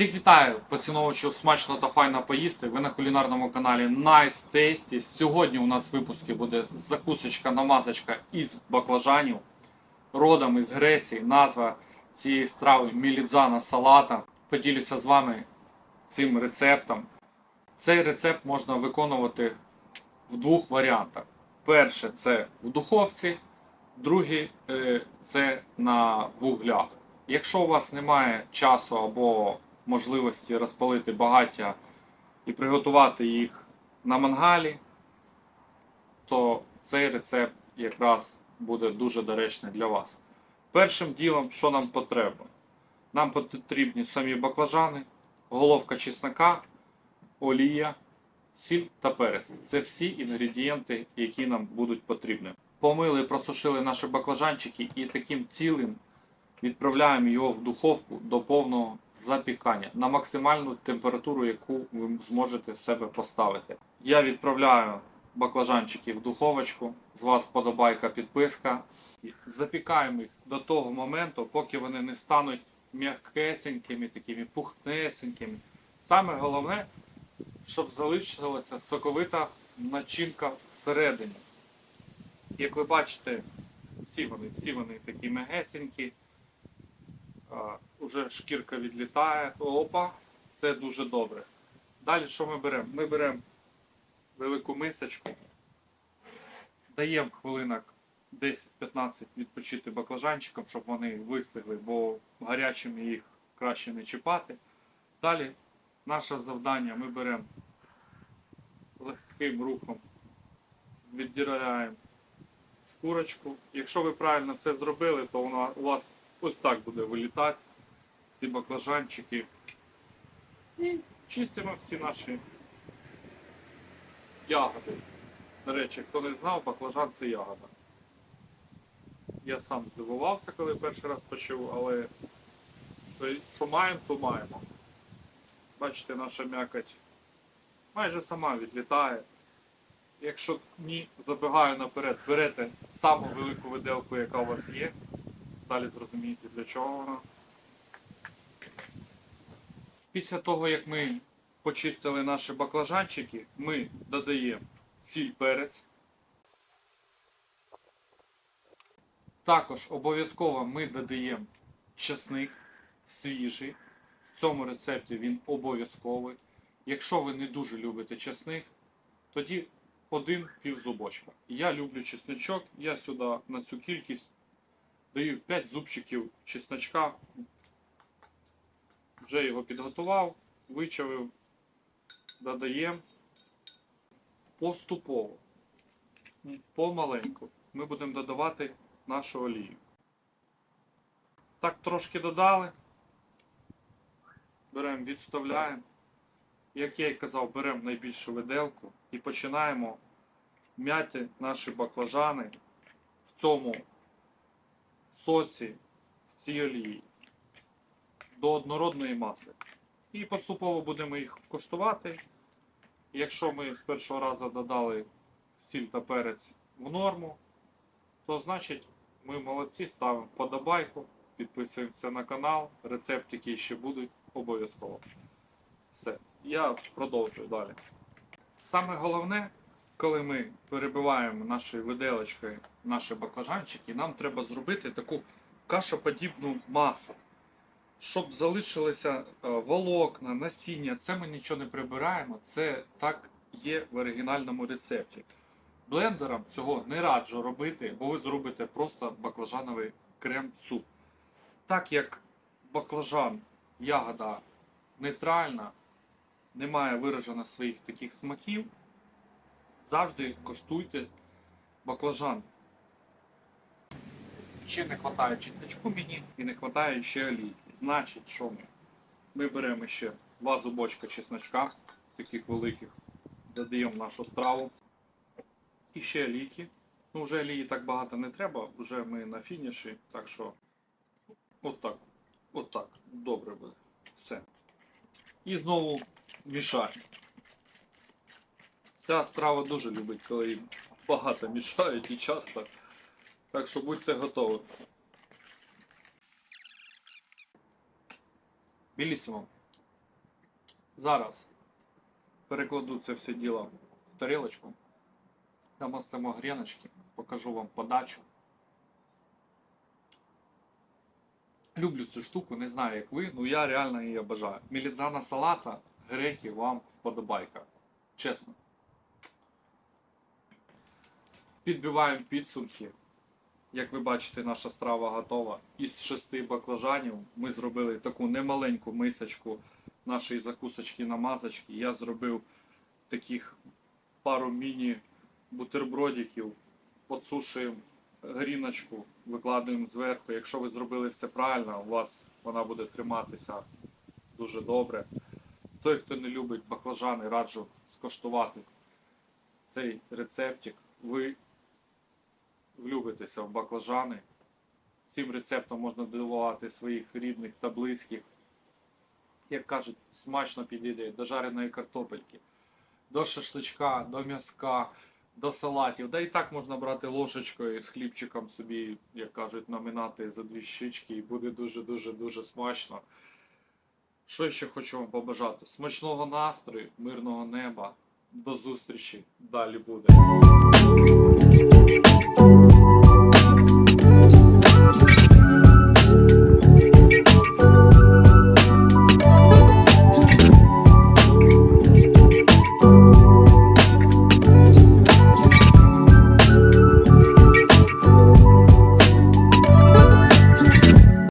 Всіх вітаю, поціновувачів смачно та файно поїсти. Ви на кулінарному каналі Nice Tasty. Сьогодні у нас в випуску буде закусочка, намазочка із баклажанів, родом із Греції. Назва цієї страви мілідзана салата. Поділюся з вами цим рецептом. Цей рецепт можна виконувати в двох варіантах. Перше це в духовці, другий е, це на вуглях. Якщо у вас немає часу або можливості розпалити багаття і приготувати їх на мангалі, то цей рецепт якраз буде дуже доречний для вас. Першим ділом, що нам потрібно? Нам потрібні самі баклажани, головка чеснока, олія, сіль та перець. Це всі інгредієнти, які нам будуть потрібні. Помили, просушили наші баклажанчики і таким цілим відправляємо його в духовку до повного запікання на максимальну температуру, яку ви зможете себе поставити. Я відправляю баклажанчики в духовочку. З вас подобайка, підписка. Запікаємо їх до того моменту, поки вони не стануть м'якесенькими, такими пухнесенькими. Саме головне, щоб залишилася соковита начинка всередині. Як ви бачите, всі вони, всі вони такі м'ягесенькі. А, Уже шкірка відлітає. Опа, це дуже добре. Далі що ми беремо? Ми беремо велику мисочку, даємо хвилинок 10-15 відпочити баклажанчикам, щоб вони вистигли, бо гарячими їх краще не чіпати. Далі наше завдання ми беремо легким рухом, відділяємо шкурочку. Якщо ви правильно все зробили, то вона у вас ось так буде вилітати ці баклажанчики. І чистимо всі наші ягоди. До речі, хто не знав, баклажан це ягода. Я сам здивувався, коли перший раз почув, але що маємо, то маємо. Бачите, наша м'якоть майже сама відлітає. Якщо ні, забігаю наперед, берете саму велику виделку, яка у вас є. Далі зрозумієте, для чого вона. Після того, як ми почистили наші баклажанчики, ми додаємо сіль перець. Також обов'язково ми додаємо чесник свіжий. В цьому рецепті він обов'язковий. Якщо ви не дуже любите чесник, тоді один пів зубочка. Я люблю чесничок, я сюди на цю кількість даю 5 зубчиків чесночка. Вже його підготував, вичавив, додаємо поступово, помаленьку. Ми будемо додавати нашу олію. Так трошки додали. Беремо, відставляємо. Як я і казав, беремо найбільшу виделку і починаємо м'яти наші баклажани в цьому соці, в цій олії до однородної маси. І поступово будемо їх коштувати. Якщо ми з першого разу додали сіль та перець в норму, то значить ми молодці, ставимо подобайку, підписуємося на канал, рецептики ще будуть обов'язково. Все, я продовжую далі. Саме головне, коли ми перебиваємо нашою виделочкою наші баклажанчики, нам треба зробити таку кашоподібну масу. Щоб залишилися е, волокна, насіння, це ми нічого не прибираємо, це так є в оригінальному рецепті. Блендером цього не раджу робити, бо ви зробите просто баклажановий крем-суп. Так як баклажан, ягода нейтральна, не має виражено своїх таких смаків, завжди коштуйте баклажан. Ще не вистачає чесночку мені і не вистачає ще олійки. Значить, що ми? Ми беремо ще два зубочка чесночка, таких великих, додаємо нашу страву. І ще олійки. Ну, вже олії так багато не треба, вже ми на фініші, так що отак. Отак. Добре буде. Все. І знову мішаємо. Ця страва дуже любить, коли багато мішають і часто. Так що будьте готові. Білісимо. Зараз перекладу це все діло в тарілочку. Намастимо гріночки, покажу вам подачу. Люблю цю штуку, не знаю як ви, ну я реально її обожаю. Мілідзана салата, греки, вам вподобайка. Чесно. Підбиваємо підсумки. Як ви бачите, наша страва готова. Із шести баклажанів ми зробили таку немаленьку мисочку нашої закусочки намазочки. Я зробив таких пару міні-бутербродиків, подсушуємо гріночку, викладаємо зверху. Якщо ви зробили все правильно, у вас вона буде триматися дуже добре. Той, хто не любить баклажани, раджу скоштувати цей рецептик. Ви влюбитеся в баклажани. Цим рецептом можна дивувати своїх рідних та близьких. Як кажуть, смачно підійде до жареної картопельки, до шашличка, до м'язка, до салатів. Да і так можна брати ложечкою з хлібчиком собі, як кажуть, наминати за дві щички і буде дуже-дуже дуже смачно. Що ще хочу вам побажати? Смачного настрою, мирного неба. До зустрічі. Далі буде.